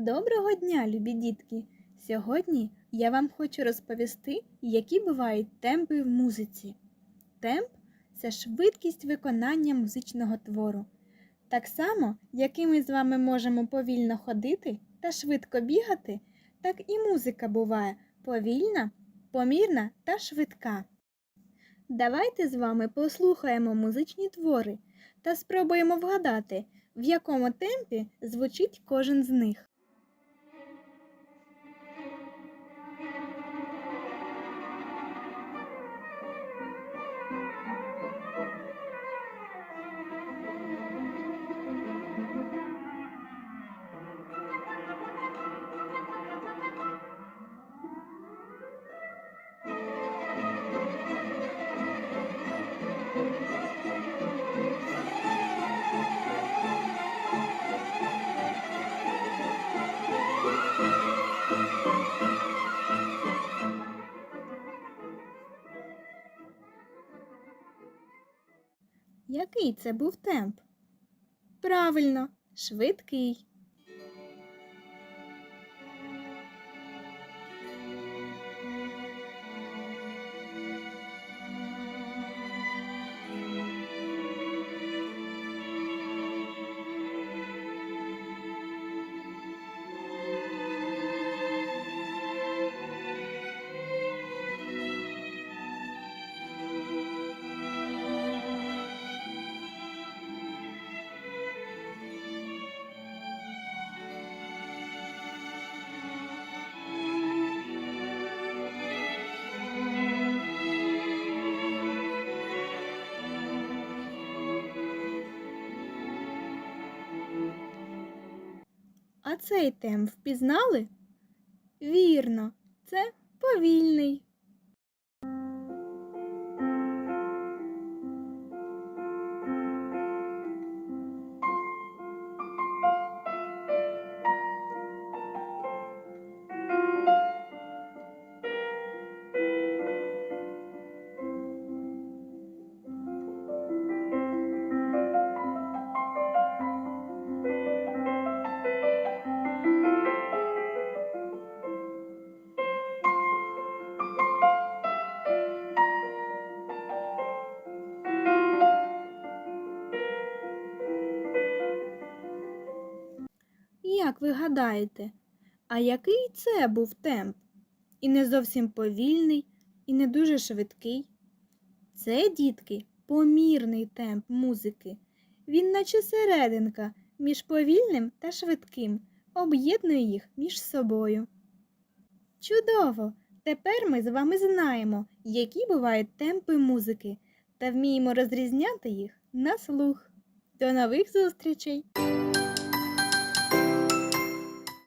Доброго дня, любі дітки! Сьогодні я вам хочу розповісти, які бувають темпи в музиці. Темп це швидкість виконання музичного твору. Так само, як і ми з вами можемо повільно ходити та швидко бігати, так і музика буває повільна, помірна та швидка. Давайте з вами послухаємо музичні твори та спробуємо вгадати, в якому темпі звучить кожен з них. Який це був темп? Правильно, швидкий. А цей темп впізнали? Вірно, це повільний. Як ви гадаєте, а який це був темп? І не зовсім повільний, і не дуже швидкий. Це, дітки, помірний темп музики. Він наче серединка між повільним та швидким, об'єднує їх між собою. Чудово! Тепер ми з вами знаємо, які бувають темпи музики, та вміємо розрізняти їх на слух. До нових зустрічей!